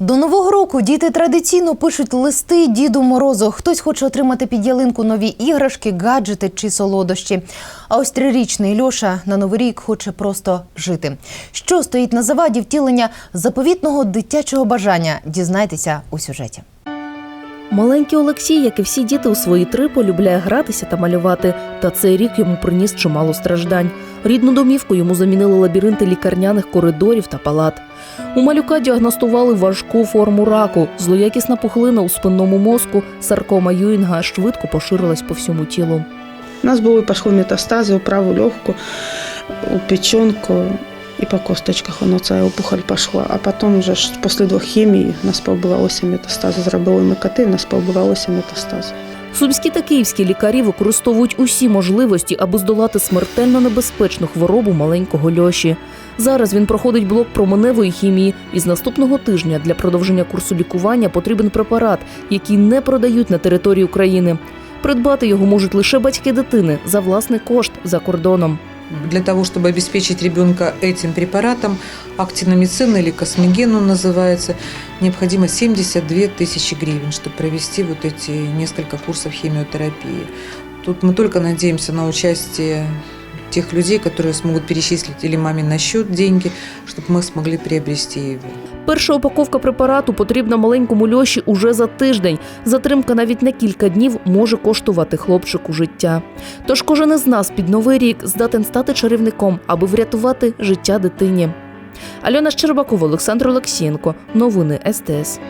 До нового року діти традиційно пишуть листи Діду Морозу. Хтось хоче отримати під ялинку нові іграшки, гаджети чи солодощі. А ось трирічний Льоша на новий рік хоче просто жити. Що стоїть на заваді втілення заповітного дитячого бажання? Дізнайтеся у сюжеті. Маленький Олексій, як і всі діти у свої три, полюбляє гратися та малювати. Та цей рік йому приніс чимало страждань. Рідну домівку йому замінили лабіринти лікарняних коридорів та палат. У малюка діагностували важку форму раку. Злоякісна пухлина у спинному мозку, саркома Юінга швидко поширилась по всьому тілу. У нас були пошли метастази у праву легку, у печенку і по косточках воно ця опухоль пішла. А потім вже ж після двох хімій у нас побувалося метастази. Зробили МКТ, у нас побувалося метастази. Сумські та київські лікарі використовують усі можливості, аби здолати смертельно небезпечну хворобу маленького Льоші. Зараз він проходить блок променевої хімії, і з наступного тижня для продовження курсу лікування потрібен препарат, який не продають на території України. Придбати його можуть лише батьки дитини за власний кошт за кордоном. Для того, чтобы обеспечить ребенка этим препаратом, актиномицин или космоген он называется, необходимо 72 тысячи гривен, чтобы провести вот эти несколько курсов химиотерапии. Тут мы только надеемся на участие тех людей, которые смогут перечислить или маме на счет деньги, чтобы мы смогли приобрести его. Перша упаковка препарату потрібна маленькому Льоші уже за тиждень. Затримка навіть на кілька днів може коштувати хлопчику життя. Тож кожен із нас під новий рік здатен стати чарівником, аби врятувати життя дитині. Альона Щербакова, Олександр Олексієнко. Новини СТС.